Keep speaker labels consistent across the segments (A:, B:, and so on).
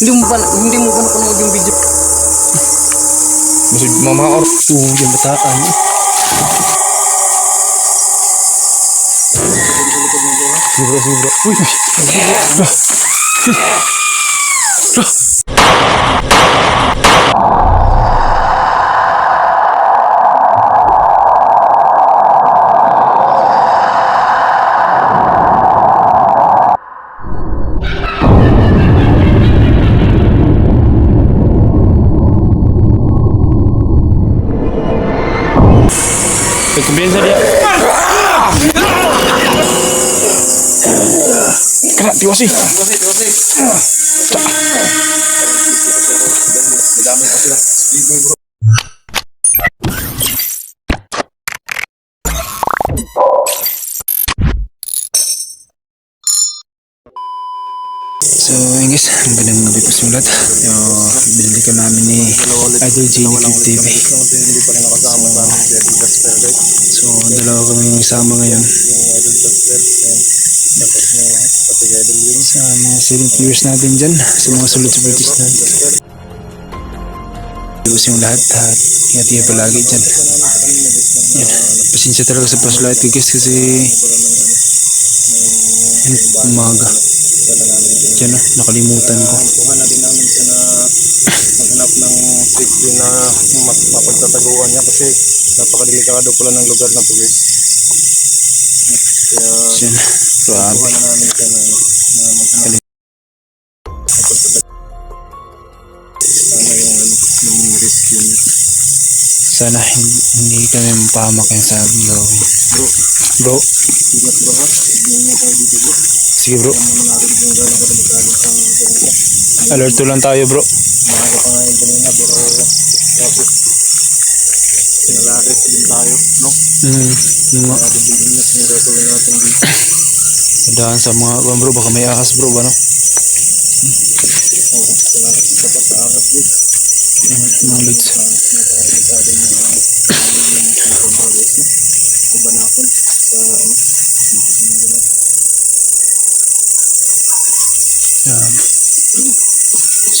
A: Hindi mo pa, hindi mo pa napanood yung video.
B: Masig mga or tuh yung bataan. Sige bro, sige bro. Uy, May kumbiyansa dia. Kena tiwasi. So, yun guys, ang gandang gabi po lahat. Yung binili ko namin ni Idol Genie TV.
A: Hindi pa rin nakasama sa
B: So, dalawa kami kasama ngayon. Sa mga silent viewers natin dyan, sa mga sulit supporters natin. Iwas yung lahat at ingat-ingat palagi dyan. Yan. Pasensya talaga sa flashlight ko guys kasi umaga. Diyan na, nakalimutan ko.
A: Maghanap ng safety na ma- mapagtataguan niya kasi napakadelikado pala ng lugar na to guys. Kaya
B: grabe.
A: na namin siya na, na. Mapagtataguan. Sana yung, ano, yung rescue niya.
B: Sana hin- hindi kami mapahamak yan sa gawin.
A: Bro,
B: Bro,
A: ingat bro ha. Niya tayo dito bro.
B: sige bro.
A: Ano natin kung gano'n kadelikado itong ganito.
B: Alert to lang tayo bro.
A: Maaga pa nga yung kanina pero tapos sinalakit din tayo, no?
B: Hmm, yung mga
A: Maaga din ingat yung gagawin natin dito.
B: daan sa mga kuwan, bro, baka may akas bro ba no?
A: Oo, sinalakit ka pa sa akas din.
B: Mga lods.
A: Napakadelikado yung uh, yung progress, no? Iba na ako sa ano, dito sa mga ganun.
B: Yan.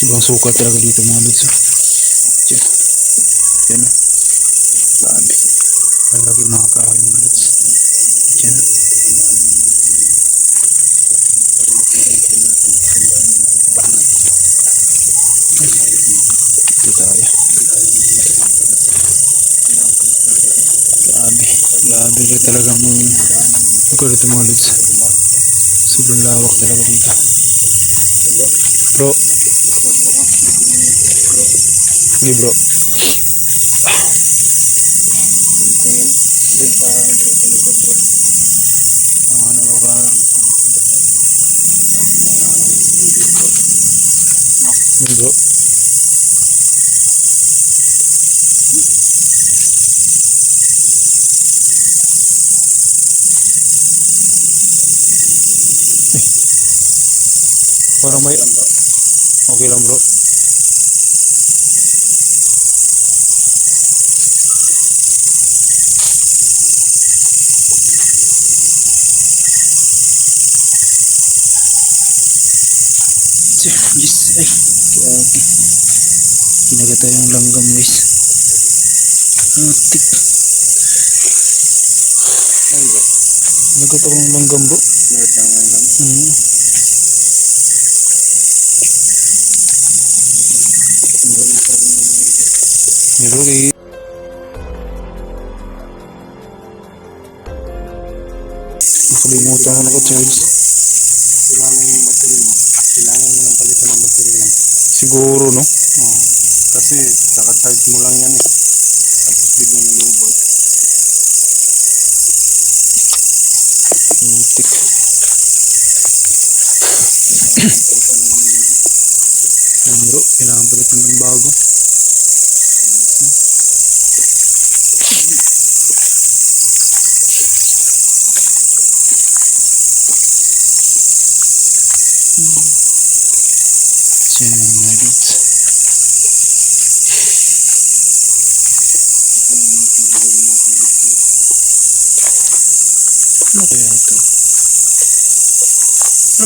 B: Sobrang sukat talaga dito mga lods. oh. Diyan. Yan. Lalaki mga kahoy mga lods. Diyan. Dito tayo. Grabe. Grabe rin talaga mo. Ikaw dito mga lods. Sobrang lawak talaga dito. Bro. Sige bro. Sige bro. Eh. Parang may... Okay lang bro. Kinagat tayo ng langgam guys. Atik.
A: Ano bro?
B: Kinagat ako ng langgam bro.
A: Meron lang lang.
B: Mm. Pero kay... Nakalimutan ko naka-charge.
A: Kailangan yung battery mo. Kailangan mo lang palitan ng battery yan.
B: Siguro no?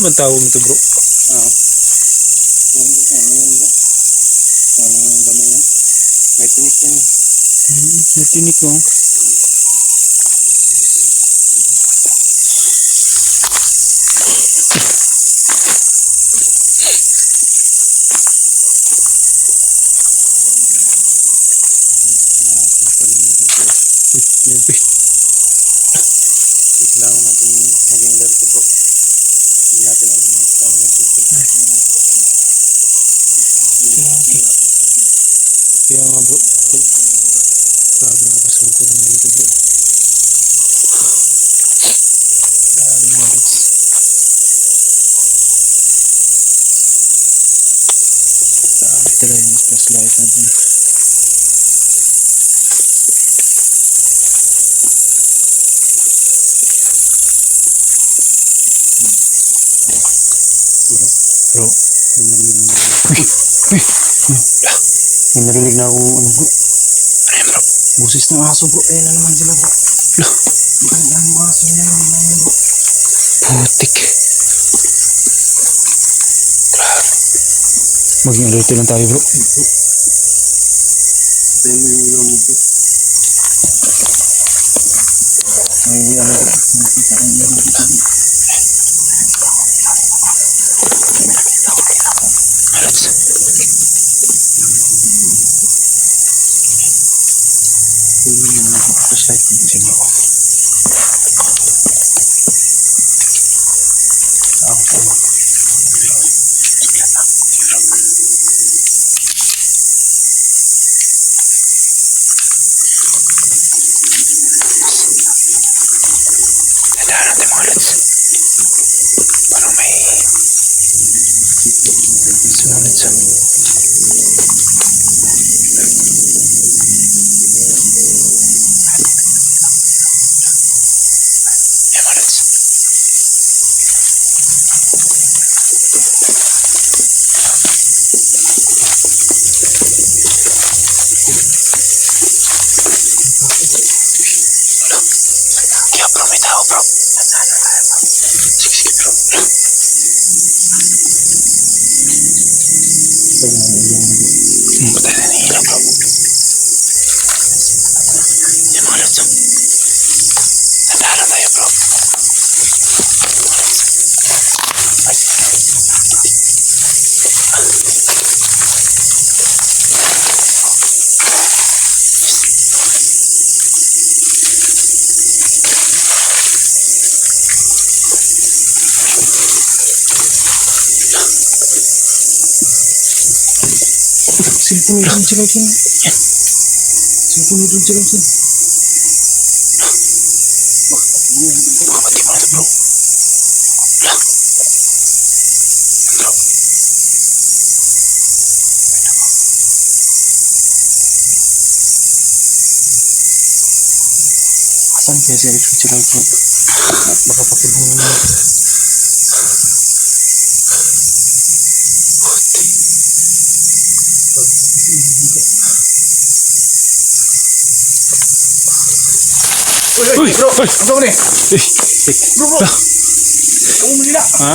B: bang tawag nito bro?
A: Ah. Ano yan bro? Ano ang
B: damo yan? May tinik yan. Hmm,
A: may tinik oh. May narinig na akong ano bro.
B: Ano yan bro?
A: Busis ng aso bro. Ayan na naman sila bro.
B: Lo.
A: Ang mga aso na naman yun bro.
B: Putik. Maging alert lang tayo bro.
A: Tayo mo yung ilaw mo bro. May ano bro. Nakita ko
B: Tandaan natin mga lods. Parang may sumunod sa Yan
A: Cellphone ni Don Chilong Sin. Cellphone ni Don Chilong Sin.
B: Baka pati mo na to bro. Wala. Bro.
A: Asan
B: Uy, bro.
A: Ito ni.
B: Uy.
A: Bro, bro. Kamu manila.
B: Ha?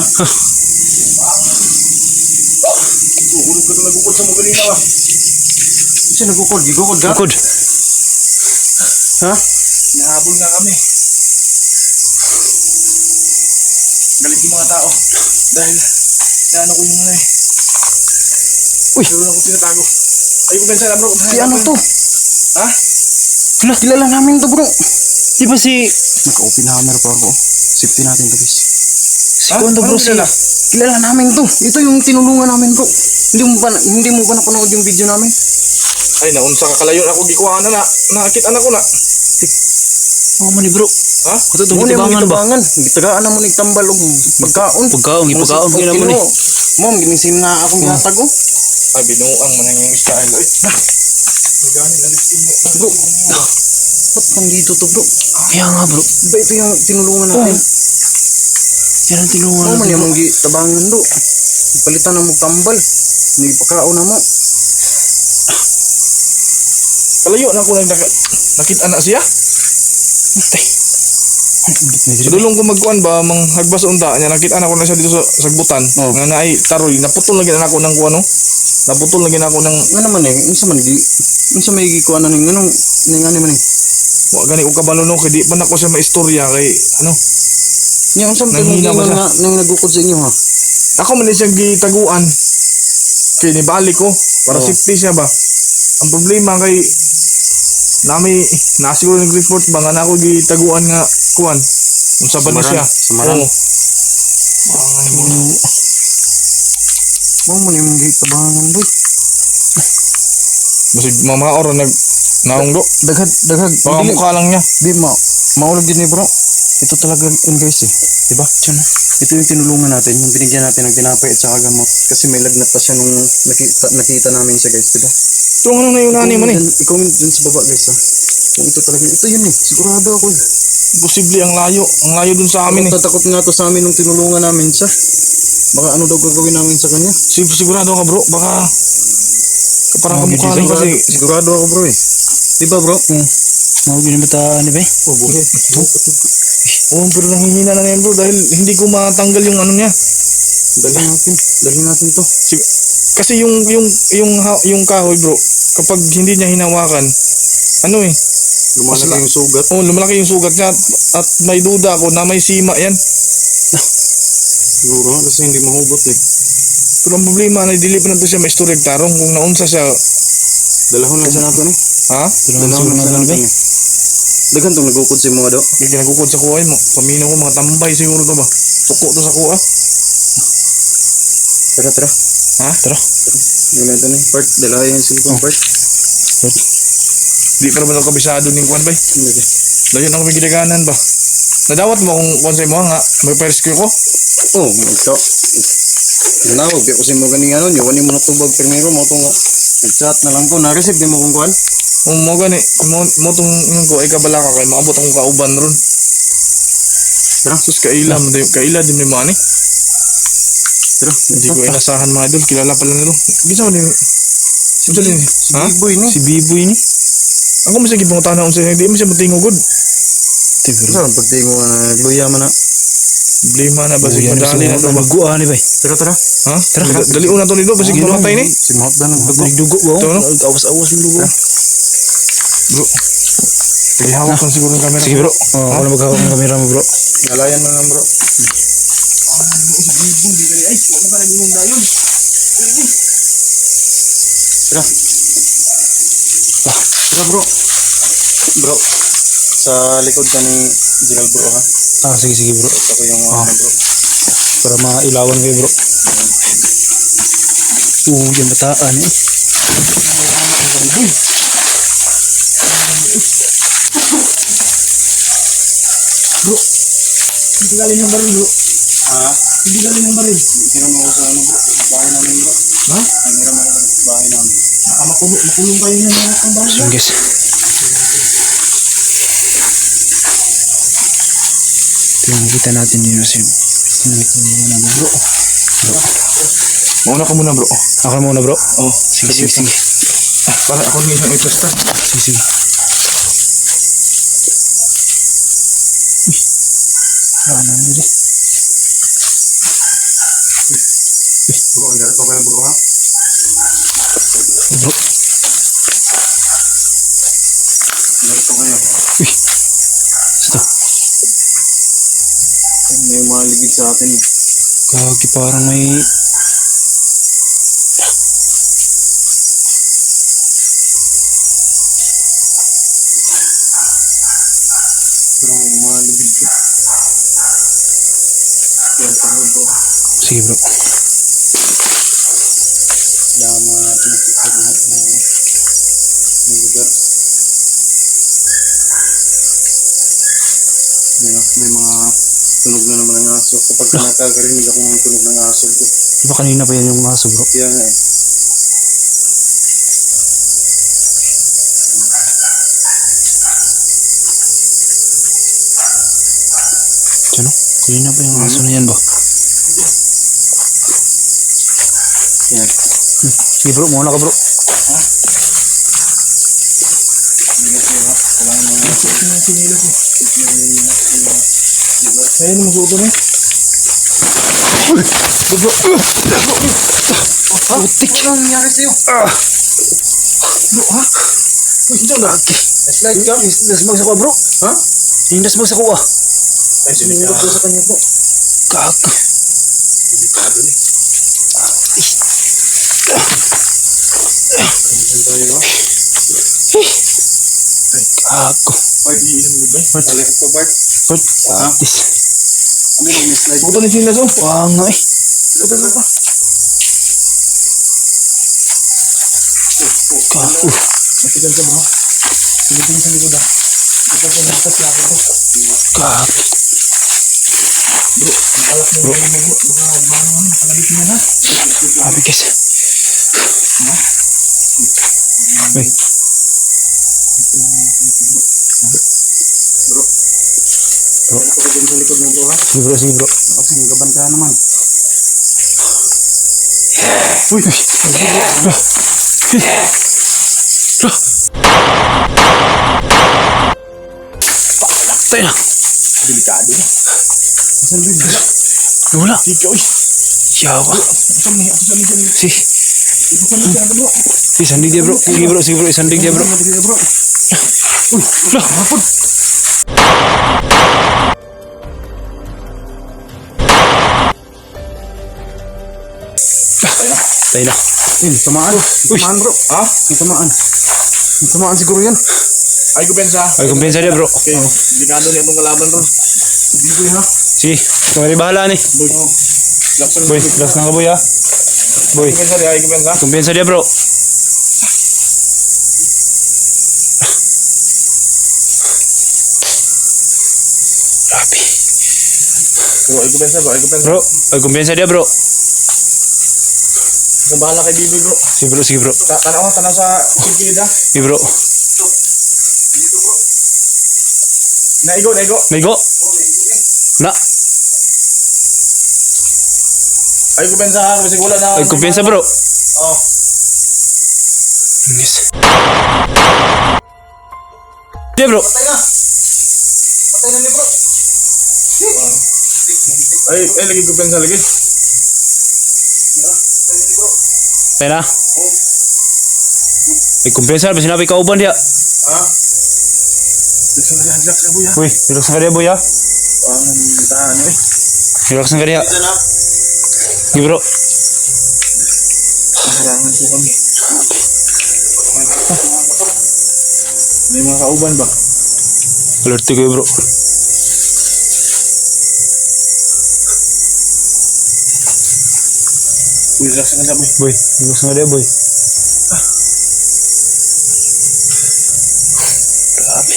A: Ulog ka to nagukod sa mga kanina ba? Siya nagukod. Gigukod ka?
B: Bukod. Ha?
A: Nahabol nga kami. Galit yung mga tao. Dahil, naano ko yung ano eh.
B: Uy.
A: Meron ako tinatago. Ay, kung gansa bro.
B: Si ano to?
A: Ha?
B: Hala, kilala namin to bro. Di ba si...
A: Naka-open hammer pa ako. Safety natin to, guys.
B: Si
A: Ha?
B: Kondo bro
A: Anong
B: si...
A: kilala?
B: Kilala namin to. Ito yung tinulungan namin bro. Hindi mo ba, hindi mo ba napanood yung video namin?
A: Ay, naunsa ka kalayon ako. Gikuha na na. Nakakit anak ko na.
B: Oo man ni bro.
A: Ha?
B: Kato
A: Mo ni
B: tibangan ba?
A: tabangan. Gitagaan na mo ni tambal og pagkaon.
B: Pagkaon, ipagkaon gina mo ni.
A: Mom, ginisim na akong hatag ko. Ay, binuang man yung style. Ay, na. Magani na.
B: Bro. Ba't pang dito to bro? Kaya nga bro.
A: Ba ito yung tinulungan natin?
B: Yan ang tinulungan
A: man
B: natin
A: yung
B: bro.
A: mga tabangan do. Palitan na mo tambal. Hindi pagkaon na mo. Kalayo na ako lang nak- nakita na siya. Kadulong ko magkuan ba mang hagbas unta niya nakita na ko na siya dito sa sagbutan
B: Oh.
A: nga naay taroy naputol lagi na ako ng kuano
C: naputol na ginako ng
A: Nga naman eh, unsa man gi unsa may gikuan ning anong ning ani man eh.
C: wa gani ko kabalo no kay di pa nako siya maistorya kay ano
A: Nya unsa man
C: siya?
A: na nang nagukod sa inyo ha.
C: ako man siyang gitaguan kay nibalik ko para
A: Oo.
C: safety siya ba ang problema kay nami nasiguro nag report ba nga na ako gitaguan nga kuan unsa ba ni
A: Samaran,
C: siya
A: samaran.
C: Oo.
A: Mo man imong gitabangan boy.
C: Basig mga oras nag naunggo
A: Daghag daghag
C: baka mukha lang niya
A: Di ma maulog din ni bro. Ito talaga yun guys eh. Diba? Diyan. Ito yung tinulungan natin, yung binigyan natin ng tinapay at saka gamot. Kasi may lagnat pa siya nung nakita, nakita namin siya guys, diba?
C: ito ano na yung nani man eh
A: Ikaw dyan sa baba guys ha. Kung ito talaga, ito yun eh. Sigurado ako eh.
C: posible ang layo ang layo dun sa amin eh
A: Tatakot nga to sa amin nung tinulungan namin siya. Baka ano daw gagawin namin sa kanya.
C: Sig- sigurado ka bro baka parang kamukha lang kasi
A: sigurado ako bro eh. Diba bro?
B: Hmm. Mau gini bata ni ba?
A: Oh,
C: Oo, pero nanghihina na yan bro dahil hindi ko matanggal yung ano niya.
A: Dali natin. Dali natin to.
C: Sig- kasi yung yung yung yung kahoy bro, kapag hindi niya hinawakan, ano eh,
A: Lumalaki
C: Mas-
A: yung sugat.
C: oh lumalaki yung sugat niya at, at may duda ako na may sima yan.
A: Siguro nga kasi hindi mahubot eh.
C: Pero ang problema na dili pa na to siya may storage tarong kung naunsa siya,
A: Dalahon lang sa natin eh.
C: ha?
A: Dalawang
B: siguro
A: sa natin eh. Daghan tong nagukod si mga do.
C: Hindi ginagukod sa kuhay mo. Pamino ko mga tambay siguro to ba? Tuko to sa kuha.
A: Tara, tara.
C: Ha?
B: Tara.
A: Na ito ni. Part, dalawa yung silicone part.
C: Di pa naman ako kabisado ning kuan bay.
A: Hindi.
C: Layo na kami gidaganan ba? Nadawat mo kung konsay mo nga, may persecute ko.
A: Oh, ito. Nanawag, di ko si mo ganing ano, yung wani mo natubag primero mo itong nag-chat na lang ko. Na-receive din mo kung kuhan?
C: Kung mo gani, mo, mo tong yung ko ay kabala ka kay maabot akong kauban ron.
A: Tara.
C: Sus kaila, di, kaila din mo ani.
A: Tara.
C: Hindi ko inasahan mga idol, kilala pala nilo. Bisa mo din. Bisa din. Ha?
A: Big boy ni.
B: Si Biboy ni.
C: Ako mo sige mga tanong sa hindi mo siya matingugod.
B: Ti bro.
A: Saan pagtingo nga nagluya man na.
C: Problema na ba
B: Oh,
C: sige
B: yan sa
C: madali na to ba?
B: Nagguan ni ba?
A: Tara, tara.
C: Ha? Tara, dali una to nito, basig mamatay ni.
A: Si Mahot na ng dugo.
B: Nagdugo ba?
C: Ito, no?
B: Awas-awas ng dugo.
C: Bro. Sige, hawak lang siguro ng camera.
B: Sige bro. Oh, ako na maghawak ng kamera mo bro.
A: Nalayan mo lang bro.
C: Ay, wala ba naging dayon?
A: Tara. Tara bro. Bro. Sa likod ka ni Gerald bro ha.
B: Ah, sige sige bro.
A: Ako yung
B: Ah.
A: ano bro.
B: Para mailawan kayo bro. Uh, yung bataan eh.
C: Hindi galing ng baril, bro.
A: Ha?
C: Hindi galing ng baril.
A: Hiram ako sa ano bro. Bahay namin bro.
C: Ha?
A: Ang hiram ako sa bahay namin.
C: Baka makulong, makulong kayo ang baril.
B: So guys. Ito yung nakita natin na bro.
C: Mauna ka muna, bro.
B: Ako na muna bro.
C: Oh,
B: Sige sige sige.
C: Ah, para ako rin isang ipasta.
B: Sige sige. Ah, ano dito?
A: Bro, ang pa kayo bro ha?
B: Bro.
A: Sa atin.
B: Gagi parang may
A: Kapag nakakarinig ako ng tunog ng aso bro.
B: Di ba kanina pa yan yung aso bro?
A: Kaya nga eh.
B: Diyan o. Kanina pa yung aso na yan ba?
A: Yan.
B: Hmm. Sige bro, muna ka bro.
C: Ayun, magsuto na.
B: Bro, bro. Ha? Putik. Ano nangyari sa'yo? Bro, ha? Uy, ito na. Slide ka? Nasmag sa kuha, bro. Ha? Yung nasmag sa kuha.
A: Ay, sinunod ko sa kanya po.
B: Gago. Gago.
A: Bart, iinom mo ba?
B: Bart.
A: Ito, Bart.
B: Bart, atis.
A: Ano Puto ni Silas, oh.
B: Wow nga eh.
A: Puto na pa.
B: Gago.
A: Matigan ka ba? Sige ka sa likod, ah. Ito na sa slapin ko.
B: Gago.
A: Alak mo bro. mo, bro. Baka, baka naman, kalabit mo na.
B: Sabi guys. Uy. Bro.
A: Ito ko dyan sa likod mo, bro, ha?
B: Sige bro, sige bro.
A: Kasi gaban ka naman.
B: Uy. Bro. Bro. Tayo na.
A: Delikado na. Ba yun?
B: Wala.
A: Ikaw, eh.
B: Yawa.
A: Saan mo, ako saan mo dyan?
B: Si.
A: Bro.
B: Si sandig dia bro. Sige bro, sige bro. Sandig dia bro.
A: Bro.
B: Uy. Bro. Hapon. Tayo na.
A: Yun, tamaan. Tamaan, bro. Ha? May tamaan. May tamaan siguro yan. Ay, kupensa.
B: Ay, kumpensa dia bro.
A: Okay. Delikado niya itong kalaban, bro. Hindi ko yun, ha?
B: Sige. Tumari bahala ni.
A: Boy. Laksan
B: Boy, last na ka boy ha. Boy.
A: Kupensa, di ay kupensa.
B: Kumpensa dia bro.
A: Bro, ay kupensa, bro. Ay kupensa.
B: Bro, ay kumpensa dia bro.
A: Kung bahala kay Bibi, bro.
B: Sige bro, sige bro.
A: Ta tanaw, tanaw sa sikilid, ha?
B: Sige bro.
A: Naigo, naigo.
B: Naigo. Na.
A: Ay kupensa, ha? Kasi wala na.
B: Ay kumpensa bro.
A: Oh.
B: Yes. Dia bro.
A: Patay na. Patay na ni, bro. Ay, ay, lagi kupensa, lagi.
B: Tayo na. Ay kumpensa ba sinabi ka uban dia.
A: Ha? Laksan na, buya.
B: Uy, relax na dia boy ha.
A: Ang tahan, eh.
B: Relax na dia. Sige bro.
A: Harangan po kami. May mga kauban ba?
B: Alert ko bro.
A: Relax ka na, boy.
B: Boy, relax na ka dia boy. Grabe.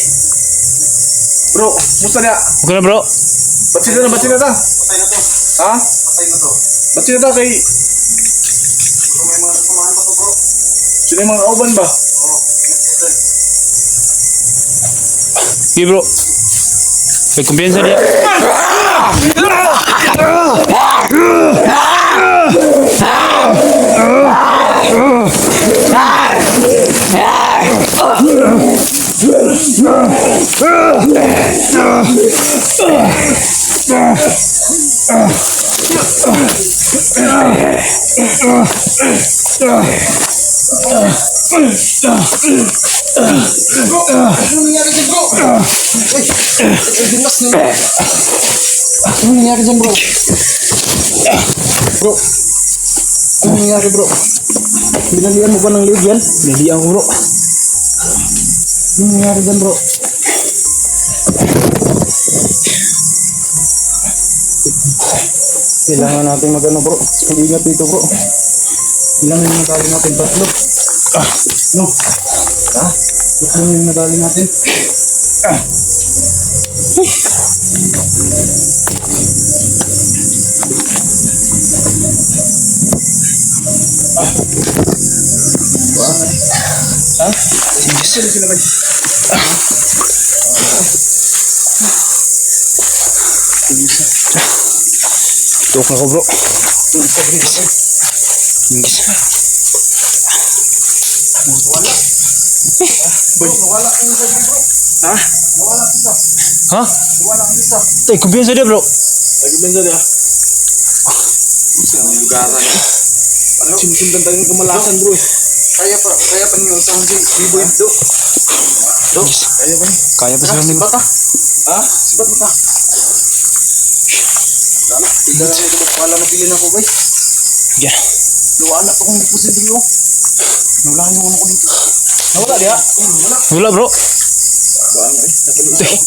A: Bro, musta niya?
B: Okay na bro.
A: Ba't sila na? Ba't sila na? Patay na to. Ha? Patay na to. Ba't sila na kay... may mga kasamahan pa to, bro. Sila yung mga kauban ba?
B: Sige bro. Ay kumpensa dia.
A: Ano nangyari dyan, bro? Uy, ay, dimas na. Ano nangyari dyan, bro? Ano nangyari, bro? Binalian mo ba ng lead yan?
B: Nalian ko bro.
A: Ano nangyari dyan, bro? Kailangan natin mag-ano, bro. Mag-ingat dito, bro. Kailangan yung nadali natin tatlo. Ah, no. Ha? Tatlo yung nadali natin. Ah. Sila sila ba?
B: Tuk ako bro. Yes.
A: Boy, wala ang isa bro.
B: Ha?
A: Wala ang isa.
B: Ha?
A: Wala ang isa.
B: Ay kumpensa dia bro.
A: Lagi benza dia. Saan yung lugaran? Ano? Sinusundan tayo ng kamalasan bro eh. Kaya pa, kaya pa niyo sa hindi. B-boy do. Do, kaya pa niyo.
B: Kaya pa sila ni
A: Sibat ah. Ha? Sibat mo ta. Dala, tignan na ito. Wala na pilin ako, bay.
B: Yeah.
A: Luwala pa kung posible mo. Nulahan mo ako dito. Nawala diya? Wala.
B: Wala bro.
A: Bang eh. Napaluto ako.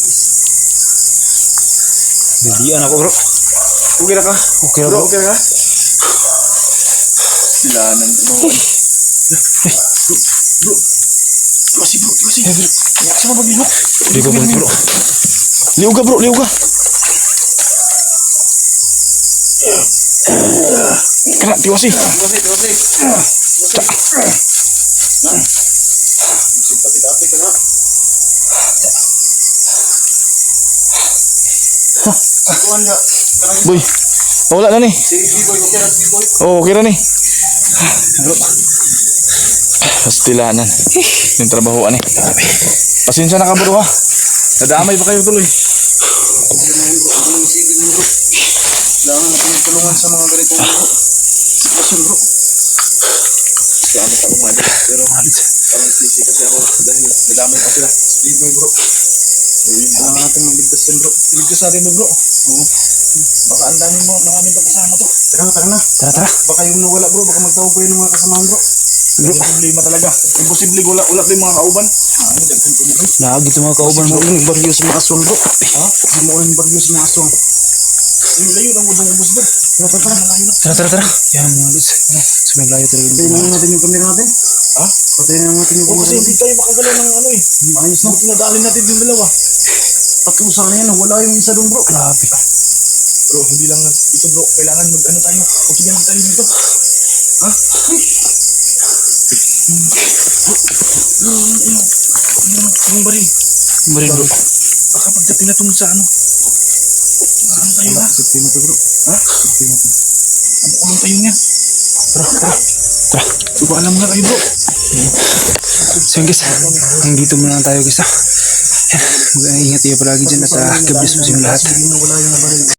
B: Nadiyan ako bro.
A: Okay na ka?
B: Okay na
A: Bro,
B: bro.
A: okay na ka? Silanan ko. Bro, bro. Bro, kasi. Sa mga paglihok.
B: Liw ka bro. bro. Liw ka bro, liw ka. Kena, tiwasi.
A: Kuhan nga. Karang
B: Boy. Wala na ni.
A: na B-boy.
B: Oh, okay na ni. Pastilanan. Yung trabaho ani. Pasensya na ka bro ha. Nadamay ba kayo tuloy?
A: Kailangan natin yung tulungan sa mga ganitong sitwasyon bro. Kaya ano pa lumali. Pero parang busy kasi ako dahil nadamay pa sila. Si B-boy bro. Kailangan natin maligtas yan bro. Iligtas natin mo bro. Oo. Baka ang dami mo, maraming pa kasama to. Tara na, tara na.
B: Tara, tara.
A: Baka yung nawala bro, baka magtawag pa yun ng mga kasamahan bro. Problema talaga. Imposible wala, wala pa yung mga kauban. Ah, ano, daghan ko na bro.
B: Naagit yung mga kauban mo.
A: Yung baryo sa mga aswang bro. Ha? Hindi mo yung baryo sa mga aswang. Yung layo ng udong ubos bro. Tara, tara, tara.
B: Tara, tara, tara. Yan mga lods. Suming layo talaga.
A: Patayin na natin yung kamera natin. Ha? Patayin na natin yung kamera natin. kasi hindi tayo makagalaw ng ano eh. Ayos na. Nadalin natin yung dalawa. Tatlong sana yan. Wala yung isa doon bro.
B: Grabe.
A: Bro, hindi lang ito bro. Kailangan mag ano tayo. O sige lang tayo dito. Ha? Yung baril.
B: Marin bro.
A: Baka pagdating na ito sa ano. Saan tayo na? Safety na to bro. Ha? Safety na to. Ano kulong tayo niya? Tara, tara.
B: Tara.
A: Diba alam nga kayo bro?
B: So guys, hanggang dito muna tayo guys. Yan. Mag-ingat kayo palagi dyan at uh, God bless po sa lahat.